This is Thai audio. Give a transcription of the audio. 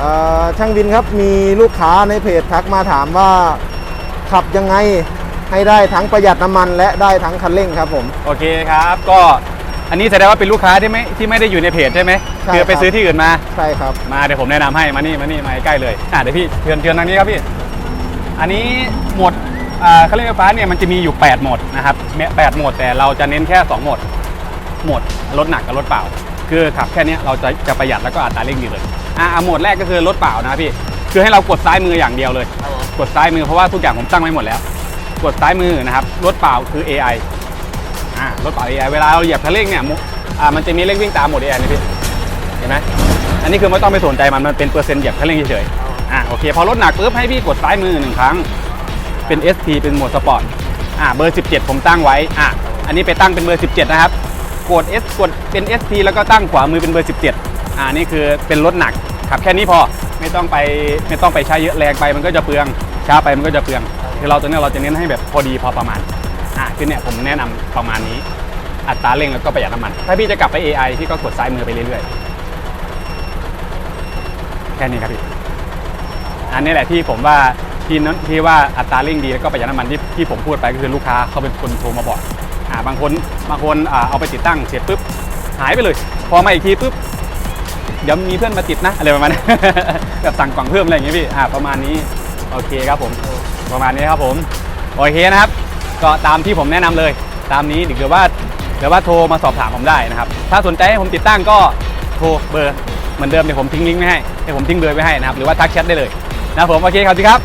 เอ่อช่างวินครับมีลูกค้าในเพจทักมาถามว่าขับยังไงให้ได้ทั้งประหยัดน้ำมันและได้ทั้งคันเร่งครับผมโอเคครับก็อันนี้แสดงว่าเป็นลูกค้าที่ไม่ที่ไม่ได้อยู่ในเพจใช่ไหมใช่คือไปครับซื้อที่อื่นมาใช่ครับมาเดี๋ยวผมแนะนำให้มานี่มานี่มาใกล้ๆเลยอะเดี๋ยวพี่เชิญเชิญทางนี้ครับพี่ อันนี้โหมดอ่าเครื่องไฟฟ้าเนี่ยมันจะมีอยู่ 8 โหมดนะครับแปดโหมดแต่เราจะเน้นแค่ 2 โหมดโหมดรถหนักกับรถเปล่า คือขับแค่เนี้ยเราจะจะประหยัดแล้วก็อัตราเร่งดีเลย อะอะโหมดแรกก็คือรถเปล่านะพี่คือให้เรากดซ้ายมืออย่างเดียวเลย กดซ้ายมือเพราะว่าทุกอย่างผมตั้งไว้หมดแล้ว กดซ้ายมือนะครับรถเปล่าคือ AI อ่ารถเปล่า AI เวลาเราเหยียบคันเร่งเนี่ยมุอ่ามันจะมีเร่งวิ่งตามโหมด AI นะพี่เห็นไหมอันนี้คือไม่ต้องไปสนใจมันมันเป็นเปอร์เซ็นต์เหยียบคันเร่งเฉยๆอ่าโอเคพอรถหนักปุ๊บให้พี่กดซ้ายมือหนึ่งครั้งเป็น ST เป็นโหมดสปอร์ตอ่าเบอร์ 17 ผมตั้งไว้อะอันนี้ไปตั้งเป็นเบอร์ 17 นะครับกด S กดเป็น ST แล้วก็ตั้งขวามือเป็นเบอร์ 17 อ่านี่คือเป็นรถหนักขับแค่นี้พอไม่ต้องไปไม่ต้องไปใช้เยอะแรงไปมันก็จะเปลืองช้าไปมันก็จะเปลืองคือเราตัวนี้เราจะเน้นให้แบบพอดีพอประมาณอ่าคือเนี่ยผมแนะนำประมาณนี้ อัตราเร่งแล้วก็ประหยัดน้ำมัน ถ้าพี่จะกลับไป AI พี่ก็กดซ้ายมือไปเรื่อยๆแค่นี้ครับพี่อันนี้แหละที่ผมว่าที่นั้นที่ว่าอัตราเร่งดีแล้วก็ประหยัดน้ำมันที่ที่ผมพูดไปก็คือลูกค้าเขาเป็นคนโทรมาบอกอ่าบางคนบางคนอ่าเอาไปติดตั้งเสร็จปุ๊บหายไปเลย พอมาอีกทีปุ๊บ เดี๋ยวมีเพื่อนมาติดนะอะไรประมาณนั้น แบบสั่งกล่องเพิ่มอะไรอย่างเงี้ยพี่อ่าประมาณนี้โอเคครับผมประมาณนี้ครับผมโอเคนะครับ ก็ตามที่ผมแนะนำเลย ตามนี้หรือว่าหรือว่าโทรมาสอบถามผมได้นะครับ ถ้าสนใจให้ผมติดตั้งก็โทรเบอร์เหมือนเดิมเดี๋ยวผมทิ้งลิงก์ไว้ให้เดี๋ยวผมทิ้งเบอร์ไว้ให้นะครับหรือว่าทักแชทได้เลยนะผมโอเคครับที่ครับ